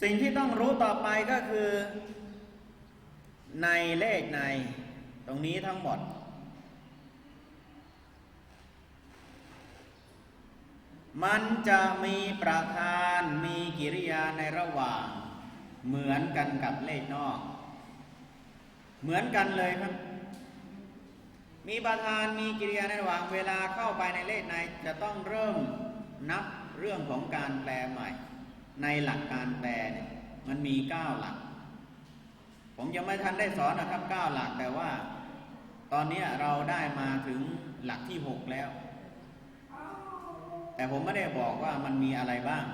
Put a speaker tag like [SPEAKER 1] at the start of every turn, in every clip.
[SPEAKER 1] สิ่งที่ต้องรู้ต่อไปก็คือ ในเลขใน ตรงนี้ทั้งหมด มันจะมีประธานมีกิริยาในระหว่าง เหมือนกันกับเลขนอก เหมือนกันเลยครับ มีประธานมีกิริยาในระหว่างเวลาเข้าไปในเลขในจะต้องเริ่มนับเรื่องของการแปลใหม่ ในหลักการแปลเนี่ยมันมีเก้าหลัก ผมยังไม่ทันได้สอนนะครับเก้าหลักแต่ว่า ตอนนี้เราได้มาถึงหลักที่หกแล้ว แต่ผมไม่ได้บอกว่ามันมีอะไรบ้าง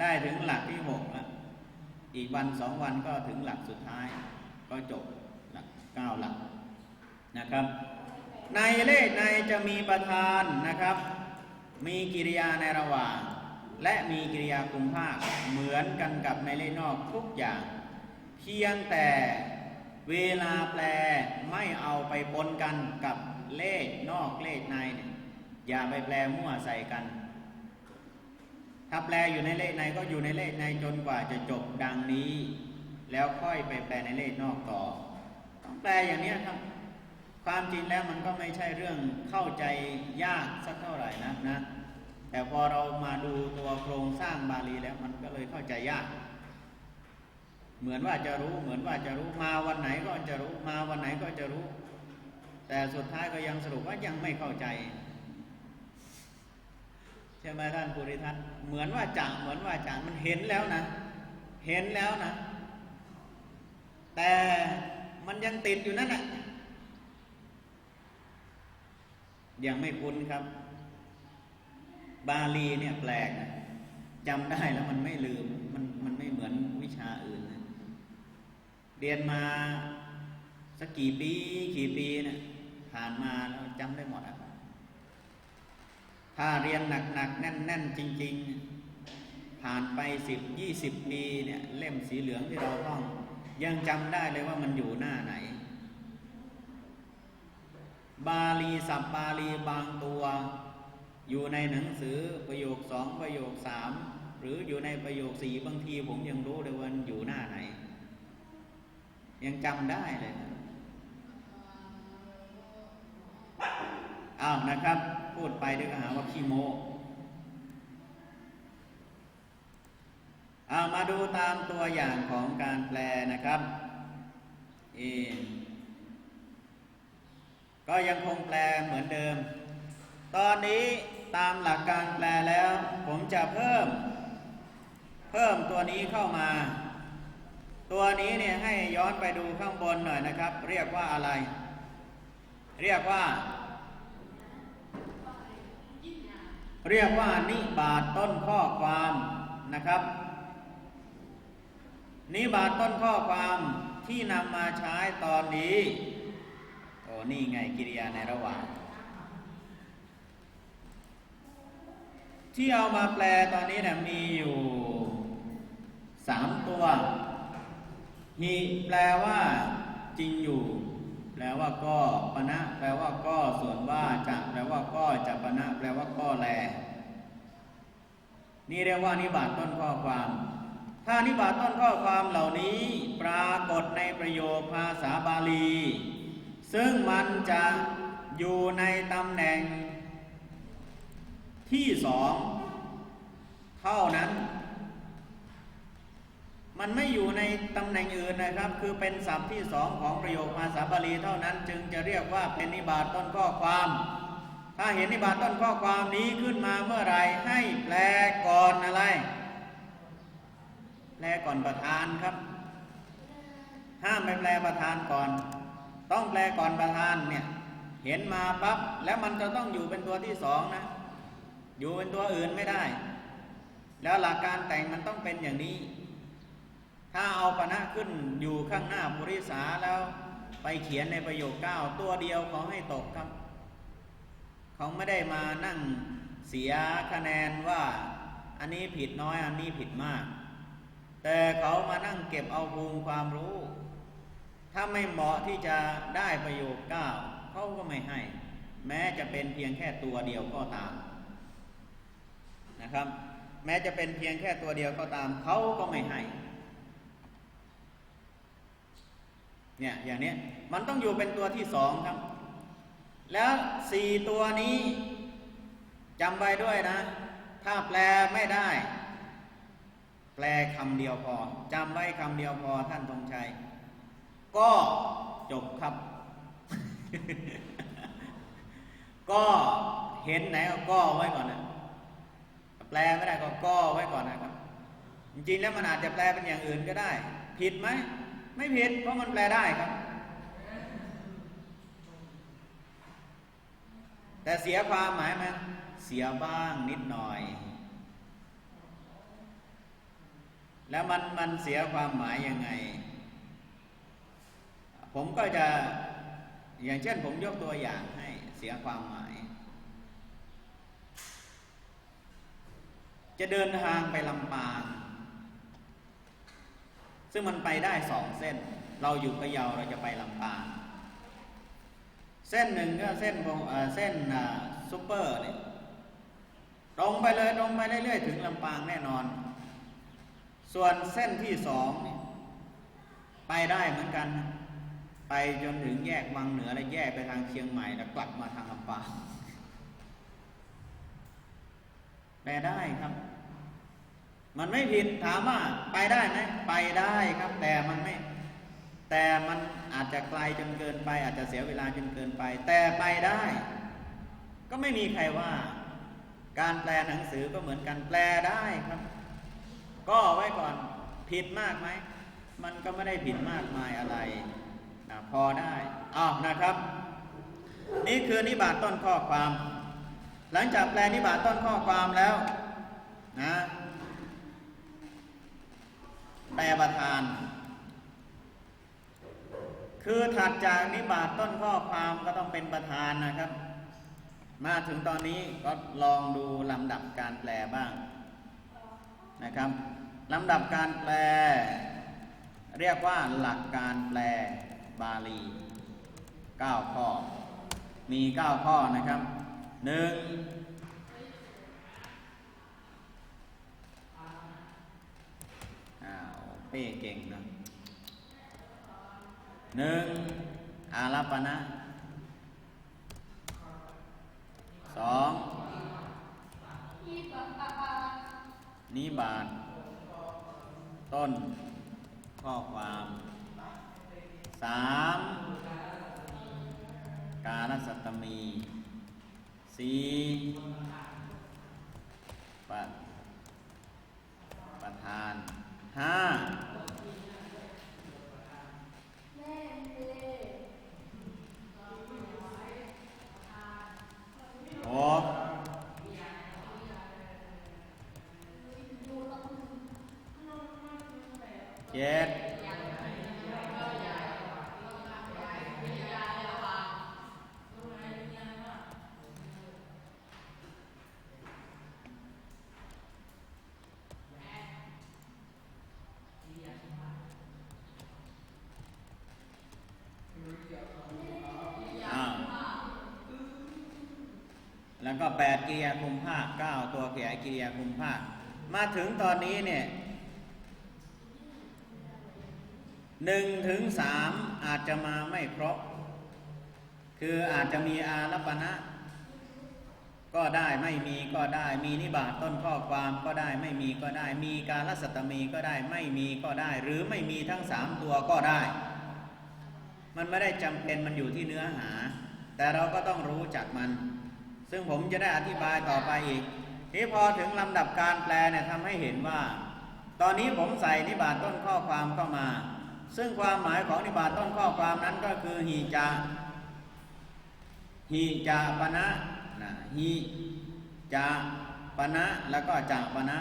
[SPEAKER 1] ได้ถึงหลักที่หกแล้วอีกวันสองวันก็ถึงหลักสุดท้าย ก็จบหลักเก้าหลักนะครับ ในเลขในจะมีประธานนะครับ มีกิริยาในระหว่าง และมีกิริยาคุมภาคเหมือนกันกับในเลขนอกทุกอย่าง เพียงแต่เวลาแปลไม่เอาไปปนกันกับเลขนอกเลขในอย่าไปแปลมั่วใส่กัน ถ้าแปลอยู่ในเลขในก็อยู่ในเลขในจนกว่าจะจบดังนี้ แล้วค่อยไปแปลในเลขนอกต่อ ต้องแปลอย่างนี้ครับ ความจริงแล้วมันก็ไม่ใช่เรื่องเข้าใจยากสักเท่าไหร่นะนะ แต่พอเรามาดูตัวโครงสร้างบาลีแล้วมันก็เลยเข้าใจยาก เหมือนว่าจะรู้เหมือนว่าจะรู้มาวันไหนก็จะรู้มาวันไหนก็จะรู้ แต่สุดท้ายก็ยังสรุปว่ายังไม่เข้าใจใช่ไหมท่านภูริทัศน์เหมือนว่าจังเหมือนว่าจังมันเห็นแล้วนะ เห็นแล้วนะ แต่มันยังติดอยู่นั่นแหละยังไม่คุ้นครับ บาลีเนี่ยแปลกนะจำได้แล้วมันไม่ลืมมันมันไม่เหมือนวิชาอื่นนะเรียนมาสักกี่ปีกี่ปีเนะี่ยผ่านมาแล้วจำได้หมดอะถ้าเรียนหนักๆแน่น ๆ จริง ๆ ผ่านไปสิบยี่สิบปีเนี่ยเล่มสีเหลืองที่เราต้อง ยังจำได้เลยว่ามันอยู่หน้าไหน บาลีสับบาลีบางตัว อยู่ในหนังสือประโยคสองประโยคสามหรืออยู่ในประโยคสี่บางทีผมยังรู้เลยว่าอยู่หน้าไหน ยังจำได้เลยนะอ้าวนะครับ พูดไปเดี๋ยวก็หาว่าขี้โมเอามาดูตามตัวอย่างของการแปลนะครับเอก็ยังคงแปลเหมือนเดิม ตอนนี้ ตามหลักการแปลแล้ว ผมจะเพิ่ม เพิ่มตัวนี้เข้ามา ตัวนี้เนี่ยให้ย้อนไปดูข้างบนหน่อยนะครับ เรียกว่าอะไร เรียกว่า เรียกว่านิบาตต้นข้อความนะครับ นิบาตต้นข้อความที่นำมาใช้ตอนนี้โอ้นี่ไงกิริยาในระหว่าง ที่เอามาแปลตอนนี้นะมีอยู่สามตัว มีแปลว่าจริงอยู่ แปลว่าก็ปณะแปลว่าก็ส่วนว่าจะแปลว่าก็จะปณะแปลว่าก็แล นี่เรียกว่านิบาตต้นข้อความ ถ้านิบาตต้นข้อความเหล่านี้ปรากฏในประโยคภาษาบาลี ซึ่งมันจะอยู่ในตำแหน่ง ที่สองเท่านั้น มันไม่อยู่ในตำแหน่งอื่นนะครับ คือเป็นศัพท์ที่สองของประโยคภาษาบาลีเท่านั้น จึงจะเรียกว่าเป็นนิบาตต้นข้อความ ถ้าเห็นนิบาตต้นข้อความนี้ขึ้นมาเมื่อไรให้แปลก่อนอะไร แปลก่อนประธานครับ ห้ามไปแปลประธานก่อน ต้องแปลก่อนประธานเนี่ยเห็นมาปั๊บแล้วมันจะต้องอยู่เป็นตัวที่สองนะ อยู่เป็นตัวอื่นไม่ได้ แล้วหลักการแต่งมันต้องเป็นอย่างนี้ ถ้าเอาปณะขึ้นอยู่ข้างหน้าบุริษาแล้วไปเขียนในประโยคเก้าตัวเดียวเขาให้ตกครับ เขาไม่ได้มานั่งเสียคะแนนว่าอันนี้ผิดน้อยอันนี้ผิดมาก แต่เขามานั่งเก็บเอาภูมิความรู้ ถ้าไม่เหมาะที่จะได้ประโยคเก้าเขาก็ไม่ให้ แม้จะเป็นเพียงแค่ตัวเดียวก็ตาม นะครับ แม้จะเป็นเพียงแค่ตัวเดียวก็ตามเขาก็ไม่ให้เนี่ยอย่างนี้มันต้องอยู่เป็นตัวที่สองครับ แล้วสี่ตัวนี้จำไว้ด้วยนะ ถ้าแปลไม่ได้ แปลคำเดียวพอจำไว้คำเดียวพอท่านธงชัย ก็จบครับ ก็เห็นไหนก็ไว้ก่อนนะ แปลไม่ได้ก็ก็ไว้ก่อนนะครับ จริงๆแล้วมันอาจจะแปลเป็นอย่างอื่นก็ได้ ผิดไหมไม่ผิดเพราะมันแปลได้ครับ แต่เสียความหมายไหมเสียบ้างนิดหน่อย แล้วมันมันเสียความหมายยังไง ผมก็จะอย่างเช่นผมยกตัวอย่างให้เสียความหมาย จะเดินทางไปลำปาง ซึ่งมันไปได้สองเส้น เราอยู่พะเยาเราจะไปลำปาง เส้นหนึ่งก็เส้นเส้นซุปเปอร์เนี่ยตรงไปเลยตรงไปเรื่อยๆถึงลำปางแน่นอน ส่วนเส้นที่สองไปได้เหมือนกัน ไปจนถึงแยกวังเหนือแล้วแยกไปทางเชียงใหม่แล้วกลับมาทางลำปางแปลได้ครับ มันไม่ผิดถามว่าไปได้ไหมไปได้ครับ แต่มันไม่ แต่มันอาจจะไกลจนเกินไป อาจจะเสียเวลาจนเกินไป แต่ไปได้ ก็ไม่มีใครว่า การแปลหนังสือก็เหมือนกันแปลได้ครับ ก็ไว้ก่อนผิดมากไหมมันก็ไม่ได้ผิดมากมายอะไรนะพอได้อ้าวนะครับ นี่คือนิบาตต้นข้อความ หลังจากแปลนิบาตต้นข้อความแล้วนะ แปรประธาน คือถัดจากนิบาตต้นข้อความก็ต้องเป็นประธานนะครับ มาถึงตอนนี้ก็ลองดูลำดับการแปลบ้างนะครับลำดับการแปล เรียกว่าหลักการแปลบาลี 9 ข้อ มี 9 ข้อนะครับ 1 เป้เก่งนะหนึ่งอารัปปณะสองนิบาตต้น ข้อความสามการสัตตมีสี่ปะประธานห้าหกเจ็ดอ้าวแล้ว ก็แปดกิริยาคุมภาคเก้าตัวขยายกิริยาคุมภาค มาถึงตอนนี้เนี่ยหนึ่งถึงสามอาจจะมาไม่ครบ คืออาจจะมีอารัปณะก็ได้ไม่มีก็ได้ มีนิบาตต้นข้อความก็ได้ไม่มีก็ได้ มีการรัสัตมีก็ได้ไม่มีก็ได้ หรือไม่มีทั้งสามตัวก็ได้ มันไม่ได้จำเป็นมันอยู่ที่เนื้อหา แต่เราก็ต้องรู้จักมัน ซึ่งผมจะได้อธิบายต่อไปอีกที่พอถึงลำดับการแปลเนี่ยทำให้เห็นว่า ตอนนี้ผมใส่นิบาตต้นข้อความเข้ามา ซึ่งความหมายของนิบาตต้นข้อความนั้นก็คือหีจาหีจาปณะนะหีจาปณะแล้วก็จาปณะ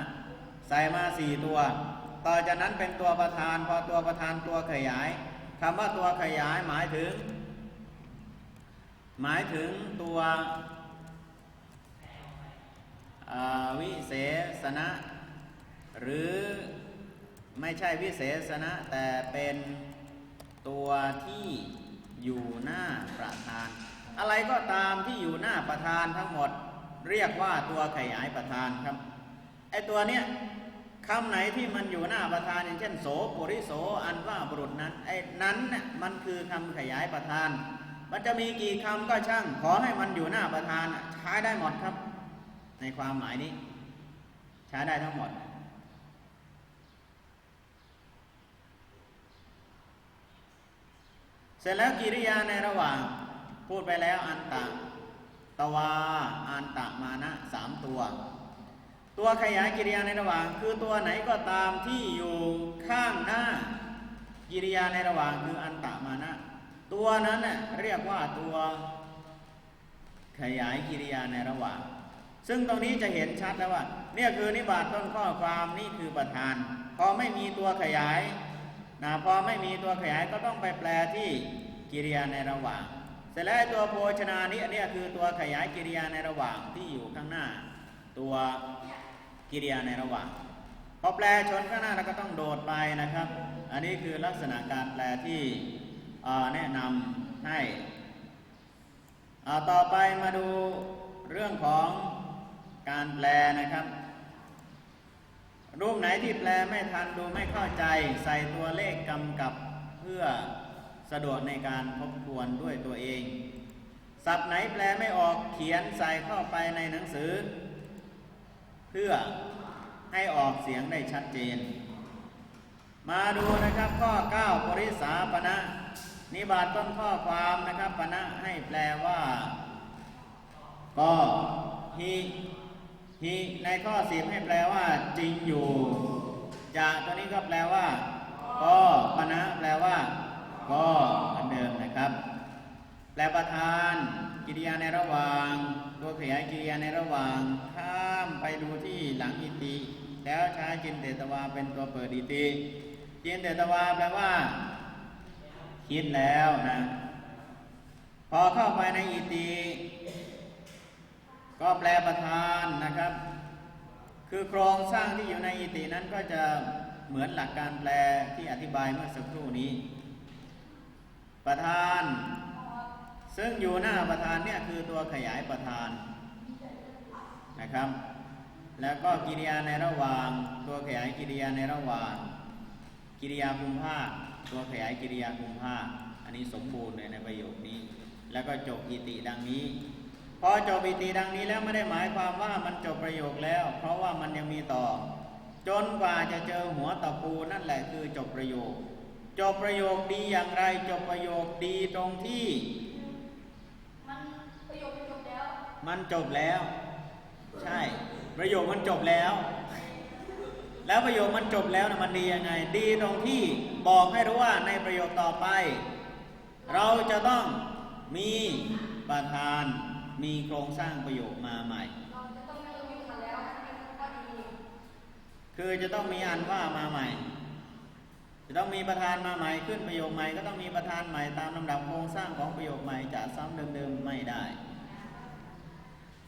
[SPEAKER 1] ใส่มาสี่ตัว ต่อจากนั้นเป็นตัวประธาน พอตัวประธานตัวขยายคำว่าตัวขยายหมายถึง หมายถึงตัว วิเศษณะ หรือไม่ใช่วิเศษณะ แต่เป็นตัวที่อยู่หน้าประธาน อะไรก็ตามที่อยู่หน้าประธานทั้งหมด เรียกว่าตัวขยายประธานครับไอตัวเนี้ยคำไหนที่มันอยู่หน้าประธานอย่างเช่นโสปุริโสอันว่าบุรุษนั้นไอ้นั้นน่ะมันคือคำขยายประธาน มันจะมีกี่คำก็ช่าง ขอให้มันอยู่หน้าประธานใช้ได้หมดครับ ในความหมายนี้ ใช้ได้ทั้งหมด เสร็จแล้วกิริยาในระหว่าง พูดไปแล้วอันตะตวาอันตะมานะสามตัว ตัวขยายกิริยาในระหว่าง คือตัวไหนก็ตามที่อยู่ข้างหน้า กิริยาในระหว่างคืออันตะมานะตัวนั้นเน่ยเรียกว่าตัวขยายกิริยาในระหว่าง ซึ่งตรงนี้จะเห็นชัดแล้วว่าเนี่ยคือนิบาตต้นข้อความนี่คือประธาน พอไม่มีตัวขยายนะพอไม่มีตัวขยายก็ต้องไปแปลที่กิริยาในระหว่าง เสร็จแล้วตัวโภชนานี้อันเนี้ยคือตัวขยายกิริยาในระหว่างที่อยู่ข้างหน้า ตัวกิริยาในระหว่าง พอแปลชนข้างหน้าแล้วก็ต้องโดดไปนะครับ อันนี้คือลักษณะการแปลที่แนะนำให้ต่อไปมาดูเรื่องของ การแปลนะครับ รูปไหนที่แปลไม่ทันดูไม่เข้าใจ ใส่ตัวเลขกำกับเพื่อสะดวกในการทบทวนด้วยตัวเอง ศัพท์ไหนแปลไม่ออกเขียนใส่เข้าไปในหนังสือ เพื่อให้ออกเสียงได้ชัดเจน มาดูนะครับข้อ 9 ปริสาปณะนิบาตต้นข้อความนะครับปณะให้แปลว่า ก็ฮี ฮีในข้อสิบให้แปลว่า จริงอยู่จะตัวนี้ก็แปลว่าก็ปณะแปลว่า ก็เหมือนเดิมนะครับ แปลประธาน กิริยาในระหว่าง ตัวขยายกิริยาในระหว่าง ข้ามไปดูที่หลังอิติ แล้วใช้จินเตตวาเป็นตัวเปิดอิติจินเตตวาแปลว่า คิดแล้วนะ พอเข้าไปในอิติ ก็แปลประธานนะครับ คือโครงสร้างที่อยู่ในอิตินั้นก็จะเหมือนหลักการแปลที่อธิบายเมื่อสักครู่นี้ ประธาน ซึ่งอยู่หน้าประธานเนี่ยคือตัวขยายประธานนะครับ แล้วก็กิริยาในระหว่าง ตัวขยายกิริยาในระหว่าง กิริยาคุมภาคตัวขยายกิริยาคุมภาคอันนี้สมบูรณ์เลยในประโยคนี้ แล้วก็จบอิติดังนี้ พอจบอิติดังนี้แล้วไม่ได้หมายความว่ามันจบประโยคแล้ว เพราะว่ามันยังมีต่อ จนกว่าจะเจอหัวตะปูนั่นแหละคือจบประโยค จบประโยคดีอย่างไร จบประโยคดีตรงที่
[SPEAKER 2] มันประโยคมันจบแล้ว
[SPEAKER 1] มันจบแล้ว ใช่ ประโยคมันจบแล้ว แล้วประโยคมันจบแล้วนะมันดียังไง ดีตรงที่บอกให้รู้ว่าในประโยคต่อไป เราจะต้องมีประธาน มีโครงสร้างประโยคมาใหม่
[SPEAKER 2] เราจะต้องไม่ต้องยุ่งกันแล้วให้มันก็ดี
[SPEAKER 1] คือจะต้องมีอันว่ามาใหม่ จะต้องมีประธานมาใหม่ขึ้นประโยคใหม่ ก็ต้องมีประธานใหม่ตามลำดับโครงสร้างของประโยคใหม่จะซ้ำเดิมๆไม่ได้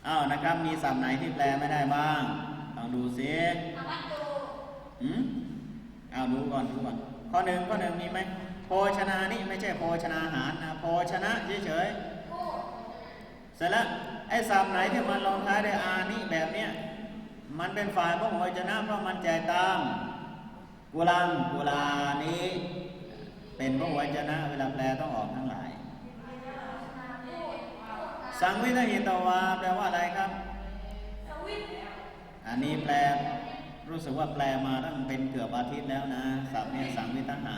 [SPEAKER 1] อ้าวนะครับ มีศัพท์ไหนที่แปลไม่ได้บ้างลองดูซิ
[SPEAKER 2] อาวัตโต
[SPEAKER 1] อืมเอาดูก่อนดูก่อนข้อหนึ่งข้อหนึ่งมีไหมโภชนานี่ไม่ใช่โภชนาอาหารนะโภชนะเฉย
[SPEAKER 2] โอ้
[SPEAKER 1] ๆ เสร็จแล้วไอ้ศัพท์ไหนที่มันลงท้ายด้วยอานี่แบบเนี้ยมันเป็นฝ่ายพระโภชนะเพราะมันแจตามกุลังกุลานี้เป็นพระวจนะ เวลาแปลต้องออกทั้งหลาย สังวิทหิตวาแปลว่าอะไรครับ อันนี้แปลรู้สึกว่าแปลมาตั้งเป็นเกือบอาทิตย์แล้วนะศัพท์เนี่ยสังวิทหะ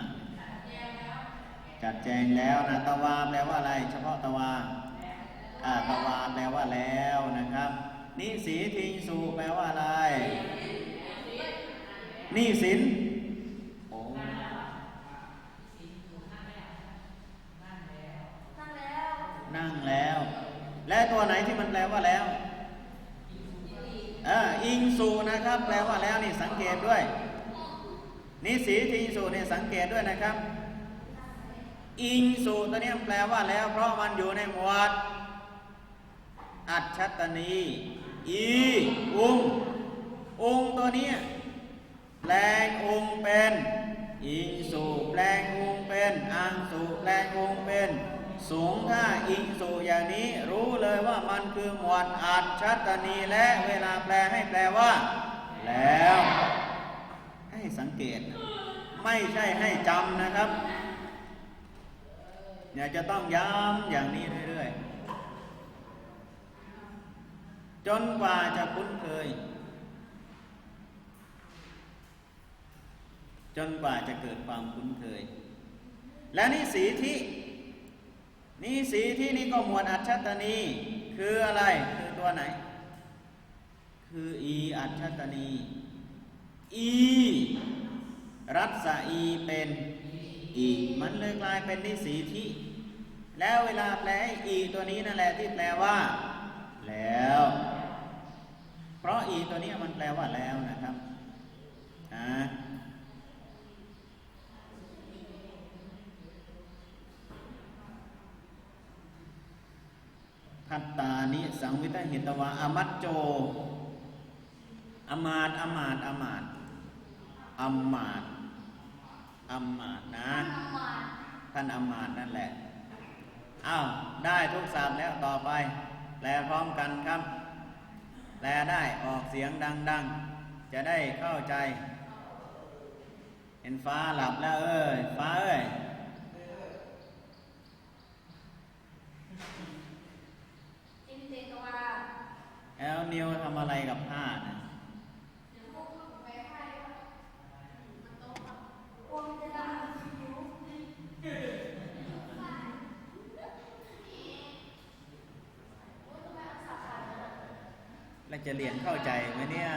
[SPEAKER 1] จัดแจงแล้วนะตวาแปลว่าอะไร เฉพาะตวา อ่าตวาแปลว่าแล้วนะครับ นิสีทิงสูแปลว่าอะไร นี่สินโอ้
[SPEAKER 2] นั่นแล้ว
[SPEAKER 1] นั่งแล้ว และตัวไหนที่มันแปลว่าแล้วเอออิงสูนะครับ แปลว่าแล้วนี่สังเกตด้วยนิสีทิงสูนี่สังเกตด้วยนะครับ อิงสูตัวนี้แปลว่าแล้ว เพราะมันอยู่ในหมวด อัจฉตนี อีององตัวนี้แปลงองเป็นอิงสูแปลงองเป็นอังสูแปลงองเป็น สูงถ้าอิงสูอย่างนี้รู้เลยว่ามันคือหมวดอัจฉตนีและเวลาแปลให้แปลว่า แล้ว ให้สังเกต ไม่ใช่ให้จำนะครับอยากจะต้องย้ำอย่างนี้เรื่อยๆ จนกว่าจะคุ้นเคย จนกว่าจะเกิดความคุ้นเคย และนี่สีที่นี่สีที่นี่ก็หมวดอัจฉตนีคืออะไรคือตัวไหน คืออีอัจฉตนีอีรัศอีเป็นอีมันเลยกลายเป็นนิสีที่ แล้วเวลาแปลอีตัวนี้นั่นแหละที่แปลว่า แล้ว เพราะอีตัวนี้มันแปลว่าแล้วนะครับอ่าทัตตานิสังวิตหิตวาอามัจโจ อมาตอมาตอมาตอมมาตอมาตนะท่านอมมาตนั่นแหละอ้าวได้ทุกศัพท์แล้วต่อไปแปลพร้อมกันครับ แปลได้ออกเสียงดัง ๆ จะได้เข้าใจ เห็นฟ้าหลับแล้วเอ้ย ฟ้าเอ้ย
[SPEAKER 2] จินเตกวา
[SPEAKER 1] แล้วนิวทำอะไรกับผ้านะ
[SPEAKER 2] เดี๋ยวพวกเขาไปให้ว่ามันโตครับวงจะดังผิว
[SPEAKER 1] แล้วจะเรียนเข้าใจไหมเนี่ย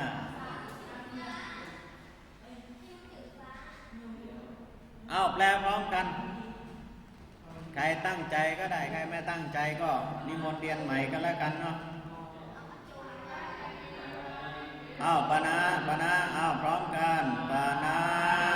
[SPEAKER 1] เอาแปลพร้อมกัน ใครตั้งใจก็ได้ ใครไม่ตั้งใจก็นิมนต์เรียนใหม่ก็แล้วกันเนาะเอาปานาปานาเอาพร้อมกันปานาเอา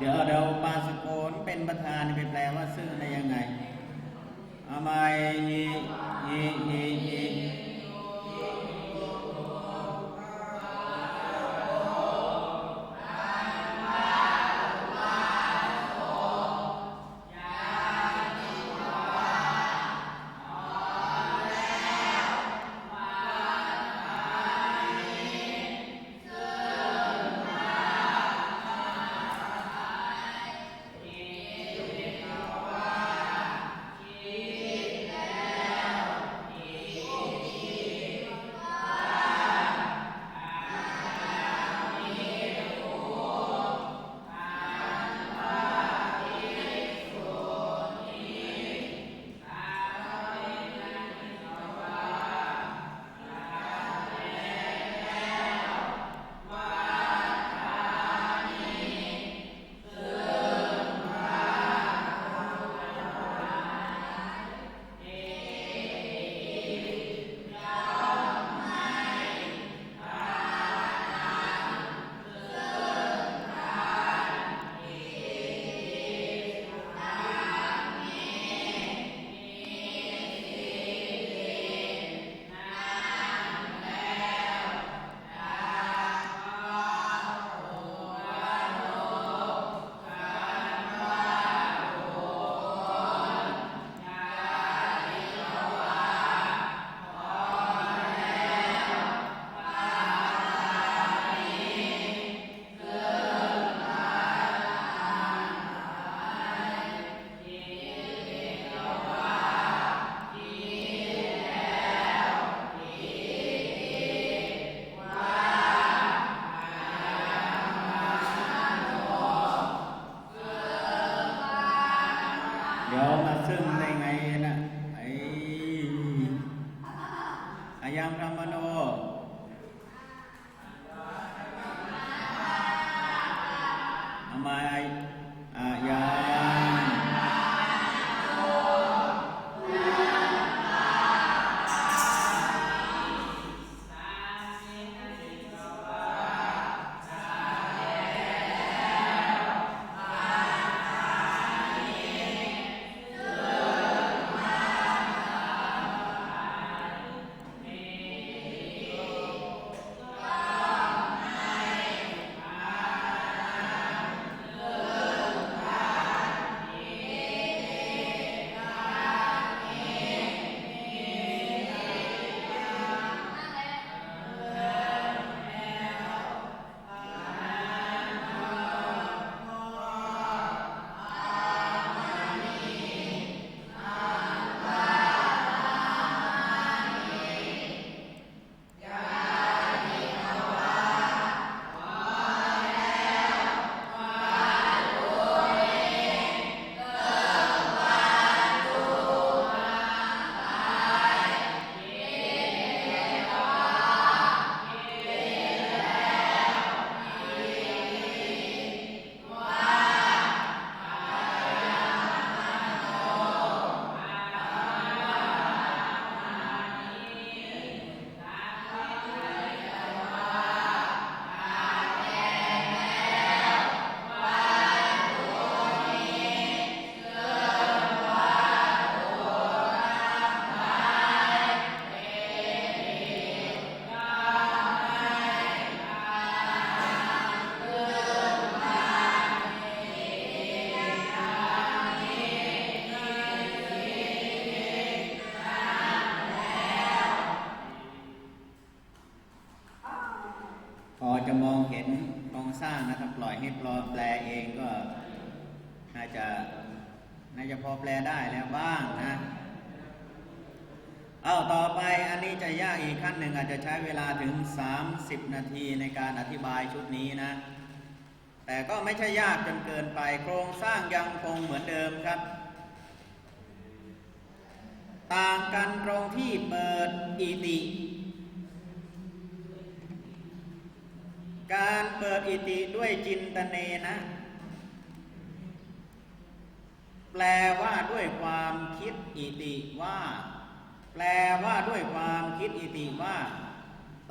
[SPEAKER 1] เดี๋ยวเดี๋ยวปาสโกนเป็นประธานไปแปลว่าซึ่งได้ยังไงเอ น่าจะพอแปลได้แล้วบ้างนะ เอาต่อไปอันนี้จะยากอีกขั้นหนึ่งอาจจะใช้เวลาถึง 30 นาทีในการอธิบายชุดนี้นะ แต่ก็ไม่ใช่ยากจนเกินไปโครงสร้างยังคงเหมือนเดิมครับ ต่างกันตรงที่เปิดอิติการเปิดอิติด้วยจินตเนนะ แปลว่าด้วยความคิดอิติว่า แปลว่าด้วยความคิดอิติว่า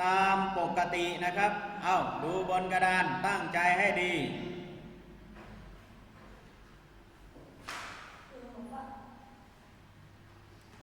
[SPEAKER 1] ตามปกตินะครับ เอาดูบนกระดานตั้งใจให้ดี